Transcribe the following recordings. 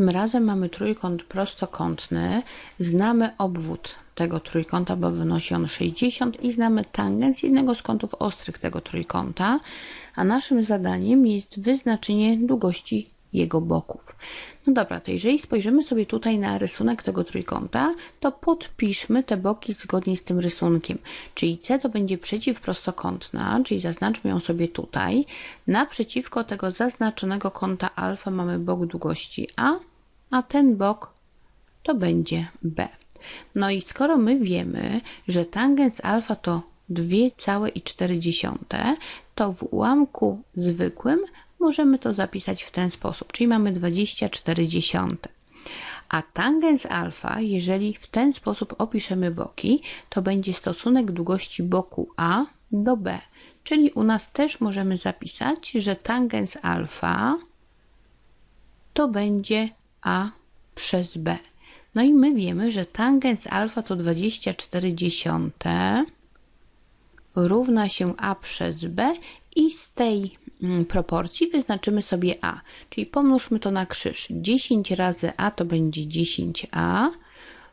Tym razem mamy trójkąt prostokątny, znamy obwód tego trójkąta, bo wynosi on 60 i znamy tangens jednego z kątów ostrych tego trójkąta, a naszym zadaniem jest wyznaczenie długości jego boków. No dobra, to jeżeli spojrzymy sobie tutaj na rysunek tego trójkąta, to podpiszmy te boki zgodnie z tym rysunkiem. Czyli C to będzie przeciwprostokątna, czyli zaznaczmy ją sobie tutaj. Naprzeciwko tego zaznaczonego kąta alfa mamy bok długości A, a ten bok to będzie B. No i skoro my wiemy, że tangens alfa to 2,4, to w ułamku zwykłym możemy to zapisać w ten sposób, czyli mamy 24 dziesiąte. A tangens alfa, jeżeli w ten sposób opiszemy boki, to będzie stosunek długości boku A do B. Czyli u nas też możemy zapisać, że tangens alfa to będzie A przez B. No i my wiemy, że tangens alfa to 24 dziesiąte równa się A przez B i z tej mm, proporcji wyznaczymy sobie A. Czyli pomnóżmy to na krzyż. 10 razy A to będzie 10A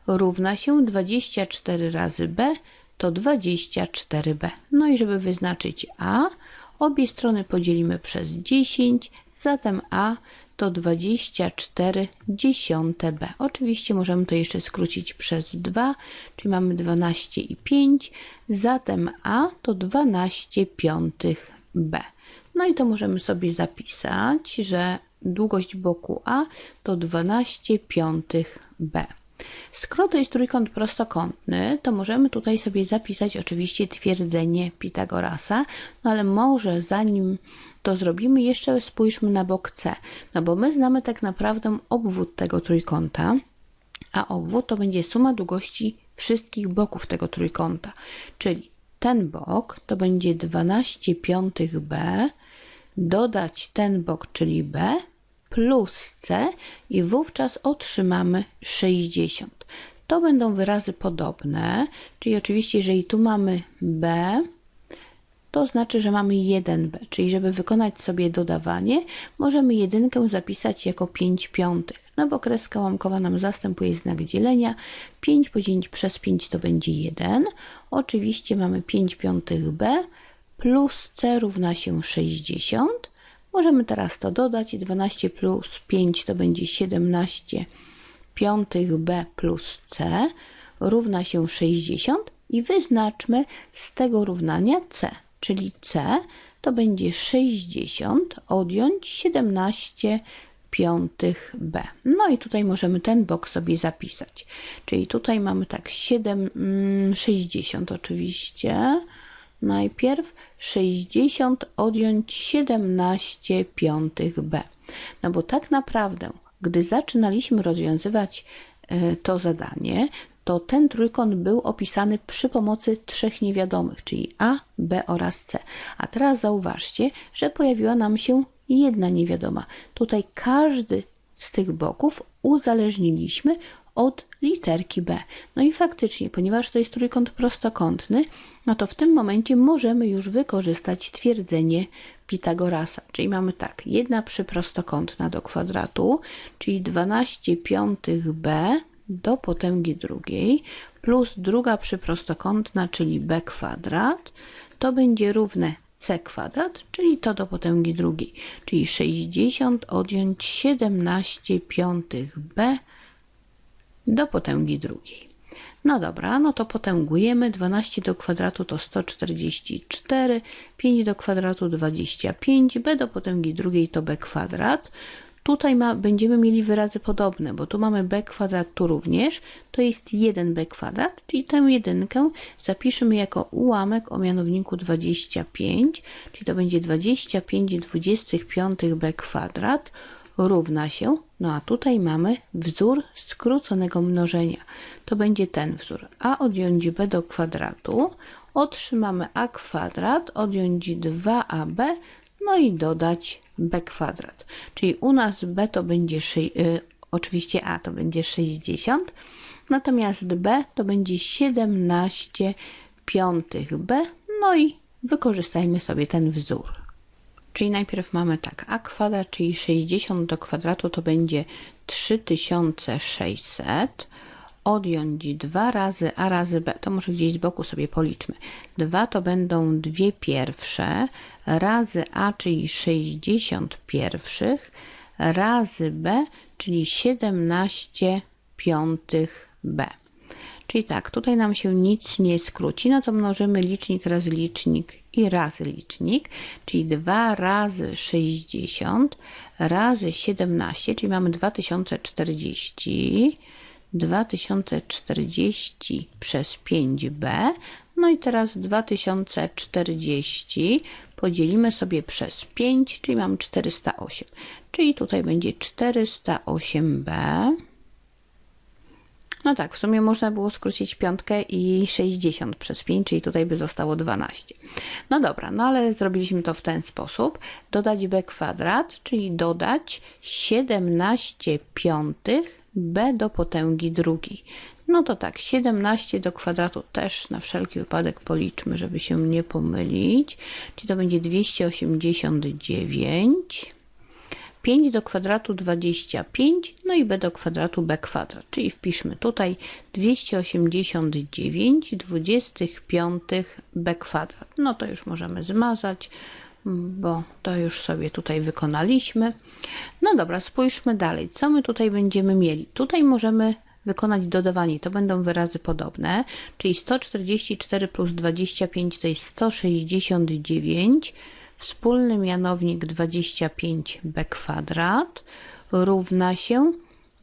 równa się 24 razy B to 24B. No i żeby wyznaczyć A, obie strony podzielimy przez 10, zatem A to 24 dziesiąte B. Oczywiście możemy to jeszcze skrócić przez 2, czyli mamy 12 i 5, zatem A to 12 piątych B. No i to możemy sobie zapisać, że długość boku A to 12 piątych B. Skoro to jest trójkąt prostokątny, to możemy tutaj sobie zapisać oczywiście twierdzenie Pitagorasa, no ale może zanim to zrobimy, jeszcze spójrzmy na bok C, no bo my znamy tak naprawdę obwód tego trójkąta, a obwód to będzie suma długości wszystkich boków tego trójkąta, czyli ten bok to będzie 12 piątych B, dodać ten bok, czyli B, plus C i wówczas otrzymamy 60. To będą wyrazy podobne, czyli oczywiście jeżeli tu mamy B, to znaczy, że mamy 1b, czyli żeby wykonać sobie dodawanie, możemy jedynkę zapisać jako 5 piątych, no bo kreska łamkowa nam zastępuje znak dzielenia, 5 podzielić przez 5 to będzie 1, oczywiście mamy 5 piątych b plus c równa się 60, możemy teraz to dodać, 12 plus 5 to będzie 17 piątych b plus c równa się 60 i wyznaczmy z tego równania c czyli C, to będzie 60 odjąć 17 piątych B. No i tutaj możemy ten bok sobie zapisać. Czyli tutaj mamy tak 7, 60 mm, oczywiście. Najpierw 60 odjąć 17 piątych B. No bo tak naprawdę, gdy zaczynaliśmy rozwiązywać e, to zadanie, to ten trójkąt był opisany przy pomocy trzech niewiadomych, czyli A, B oraz C. A teraz zauważcie, że pojawiła nam się jedna niewiadoma. Tutaj każdy z tych boków uzależniliśmy od literki B. No i faktycznie, ponieważ to jest trójkąt prostokątny, no to w tym momencie możemy już wykorzystać twierdzenie Pitagorasa. Czyli mamy tak, jedna przyprostokątna do kwadratu, czyli 12 piątych B do potęgi drugiej plus druga przyprostokątna, czyli b kwadrat, to będzie równe c kwadrat, czyli to do potęgi drugiej, czyli 60 odjąć 17 piątych b do potęgi drugiej. No dobra, no to potęgujemy. 12 do kwadratu to 144, 5 do kwadratu 25, b do potęgi drugiej to b kwadrat. Tutaj ma, będziemy mieli wyrazy podobne, bo tu mamy b kwadrat, tu również. To jest 1b kwadrat, czyli tę jedynkę zapiszemy jako ułamek o mianowniku 25, czyli to będzie 25 25 b kwadrat równa się, no a tutaj mamy wzór skróconego mnożenia. To będzie ten wzór. a odjąć b do kwadratu, otrzymamy a kwadrat, odjąć 2ab, no i dodać b kwadrat. Czyli u nas b to będzie, y, oczywiście a to będzie 60, natomiast b to będzie 17 piątych b, no i wykorzystajmy sobie ten wzór. Czyli najpierw mamy tak a kwadrat, czyli 60 do kwadratu to będzie 3600, odjąć 2 razy a razy b, to może gdzieś z boku sobie policzmy. 2 to będą dwie pierwsze, razy a, czyli 60 pierwszych, razy b, czyli 17 piątych b. Czyli tak, tutaj nam się nic nie skróci, no to mnożymy licznik razy licznik i razy licznik, czyli 2 razy 60 razy 17, czyli mamy 2040, 2040 przez 5b, no i teraz 2040 podzielimy sobie przez 5, czyli mamy 408, czyli tutaj będzie 408b. No tak, w sumie można było skrócić piątkę i 60 przez 5, czyli tutaj by zostało 12. No dobra, no ale zrobiliśmy to w ten sposób. Dodać b kwadrat, czyli dodać 17 piątych b do potęgi drugiej. No to tak, 17 do kwadratu też na wszelki wypadek policzmy, żeby się nie pomylić. Czyli to będzie 289 5 do kwadratu 25, no i b do kwadratu b kwadrat, czyli wpiszmy tutaj 289 25 b kwadrat. No to już możemy zmazać, bo to już sobie tutaj wykonaliśmy. No dobra, spójrzmy dalej. Co my tutaj będziemy mieli? Tutaj możemy wykonać dodawanie. To będą wyrazy podobne, czyli 144 plus 25 to jest 169 Wspólny mianownik 25b kwadrat równa się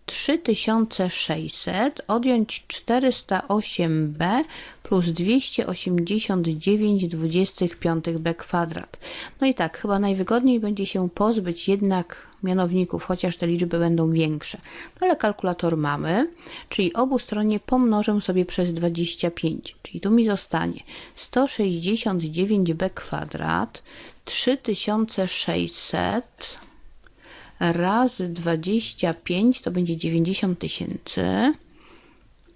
3600 odjąć 408b plus 289 25b kwadrat. No i tak, chyba najwygodniej będzie się pozbyć jednak mianowników, chociaż te liczby będą większe. No ale kalkulator mamy, czyli obu stronie pomnożę sobie przez 25, czyli tu mi zostanie 169b kwadrat 3600 razy 25 to będzie 90 tysięcy.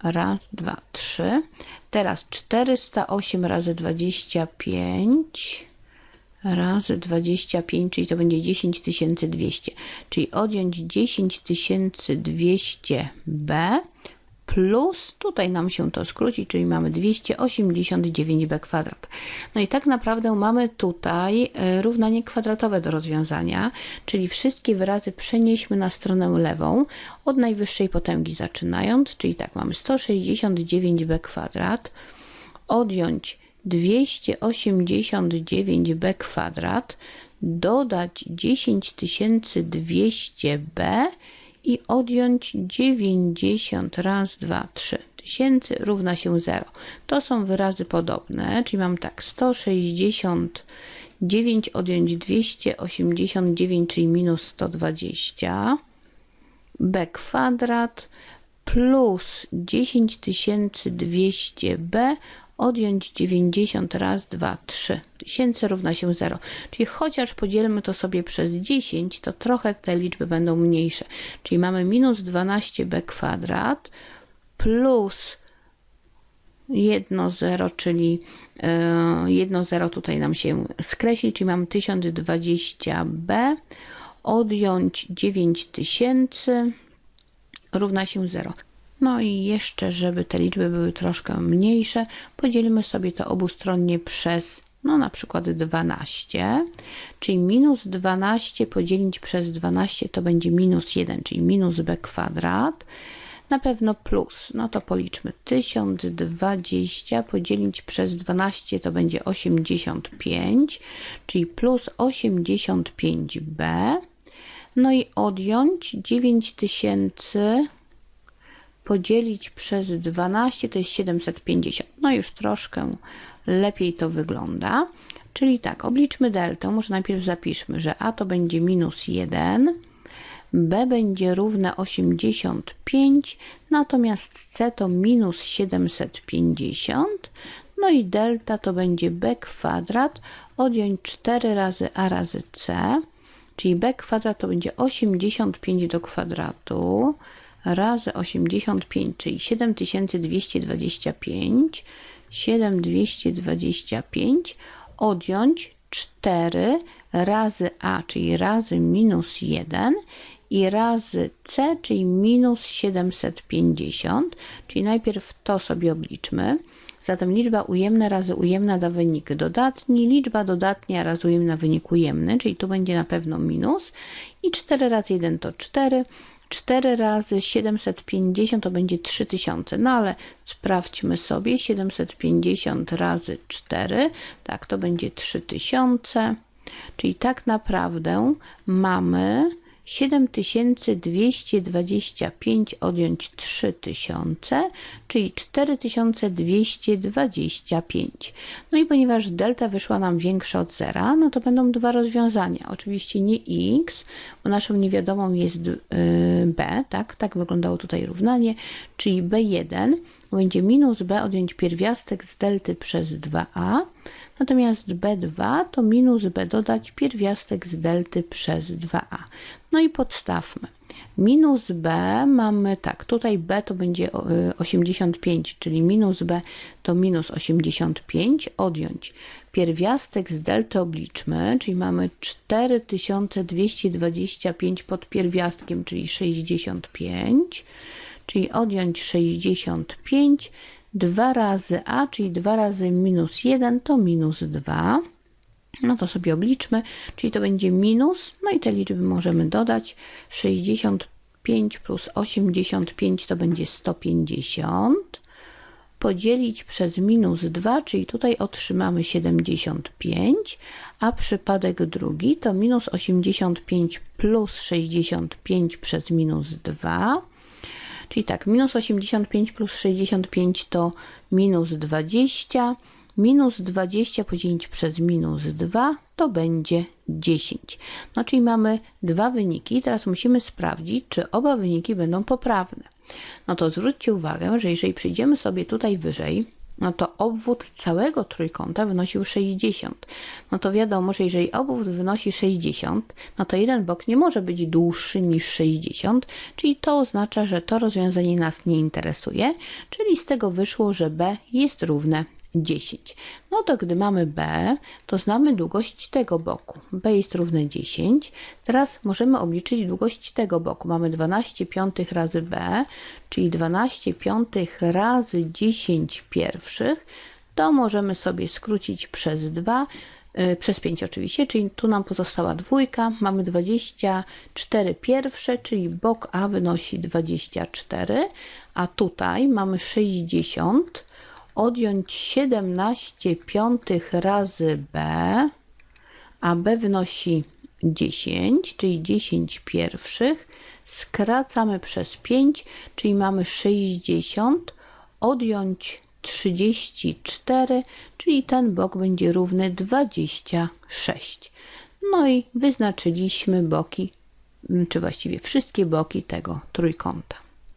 Raz, dwa, trzy. Teraz 408 razy 25 razy 25, czyli to będzie 10200. Czyli odjąć 10200b plus, tutaj nam się to skróci, czyli mamy 289b kwadrat. No i tak naprawdę mamy tutaj e, równanie kwadratowe do rozwiązania, czyli wszystkie wyrazy przenieśmy na stronę lewą, od najwyższej potęgi zaczynając, czyli tak, mamy 169b kwadrat, odjąć 289b kwadrat, dodać 10200b i odjąć 90 raz, 2, 3 tysięcy równa się 0. To są wyrazy podobne, czyli mam tak 169 odjąć 289, czyli minus 120 b kwadrat plus 10200b odjąć 90 raz 2, 3 tysięcy równa się 0. Czyli chociaż podzielmy to sobie przez 10, to trochę te liczby będą mniejsze. Czyli mamy minus 12b kwadrat plus 1 0, czyli 1 0 tutaj nam się skreśli, czyli mamy 1020b odjąć 9000 równa się 0. No i jeszcze, żeby te liczby były troszkę mniejsze, podzielimy sobie to obustronnie przez no na przykład 12, czyli minus 12 podzielić przez 12 to będzie minus 1, czyli minus b kwadrat. Na pewno plus, no to policzmy 1020 podzielić przez 12 to będzie 85, czyli plus 85b. No i odjąć 9000 podzielić przez 12 to jest 750. No już troszkę lepiej to wygląda. Czyli tak, obliczmy deltę. Może najpierw zapiszmy, że a to będzie minus 1, b będzie równe 85, natomiast c to minus 750. No i delta to będzie b kwadrat odjąć 4 razy a razy c, czyli b kwadrat to będzie 85 do kwadratu razy 85, czyli 7225, 7225 odjąć 4 razy a, czyli razy minus 1 i razy C, czyli minus 750, czyli najpierw to sobie obliczmy. Zatem liczba ujemna razy ujemna da wynik dodatni, liczba dodatnia razy ujemna wynik ujemny, czyli tu będzie na pewno minus i 4 razy 1 to 4, 4 razy 750 to będzie 3000. No ale sprawdźmy sobie 750 razy 4, tak to będzie 3000. Czyli tak naprawdę mamy 7225 odjąć 3000, czyli 4225. No i ponieważ delta wyszła nam większa od zera, no to będą dwa rozwiązania. Oczywiście nie x, bo naszą niewiadomą jest b, tak? Tak wyglądało tutaj równanie, czyli b1 będzie minus b odjąć pierwiastek z delty przez 2a, natomiast b2 to minus b dodać pierwiastek z delty przez 2a. No i podstawmy. Minus b mamy tak, tutaj b to będzie 85, y, czyli minus b to minus 85, odjąć pierwiastek z delty obliczmy, czyli mamy 4225 pod pierwiastkiem, czyli 65, czyli odjąć 65, 2 razy a, czyli 2 razy minus 1 to minus 2. No to sobie obliczmy, czyli to będzie minus, no i te liczby możemy dodać. 65 plus 85 to będzie 150. Podzielić przez minus 2, czyli tutaj otrzymamy 75, a przypadek drugi to minus 85 plus 65 przez minus 2 Czyli tak, minus 85 plus 65 to minus 20. Minus 20 podzielić przez minus 2 to będzie 10. No czyli mamy dwa wyniki. Teraz musimy sprawdzić, czy oba wyniki będą poprawne. No to zwróćcie uwagę, że jeżeli przyjdziemy sobie tutaj wyżej, no to obwód całego trójkąta wynosił 60. No to wiadomo, że jeżeli obwód wynosi 60, no to jeden bok nie może być dłuższy niż 60, czyli to oznacza, że to rozwiązanie nas nie interesuje, czyli z tego wyszło, że b jest równe 10. No to gdy mamy b, to znamy długość tego boku. b jest równe 10. Teraz możemy obliczyć długość tego boku. Mamy 12 piątych razy b, czyli 12 piątych razy 10 pierwszych. To możemy sobie skrócić przez 2, yy, przez 5 oczywiście, czyli tu nam pozostała dwójka. Mamy 24 pierwsze, czyli bok A wynosi 24, a tutaj mamy 60 odjąć 17 piątych razy b, a b wynosi 10, czyli 10 pierwszych, skracamy przez 5, czyli mamy 60, odjąć 34, czyli ten bok będzie równy 26. No i wyznaczyliśmy boki, czy właściwie wszystkie boki tego trójkąta.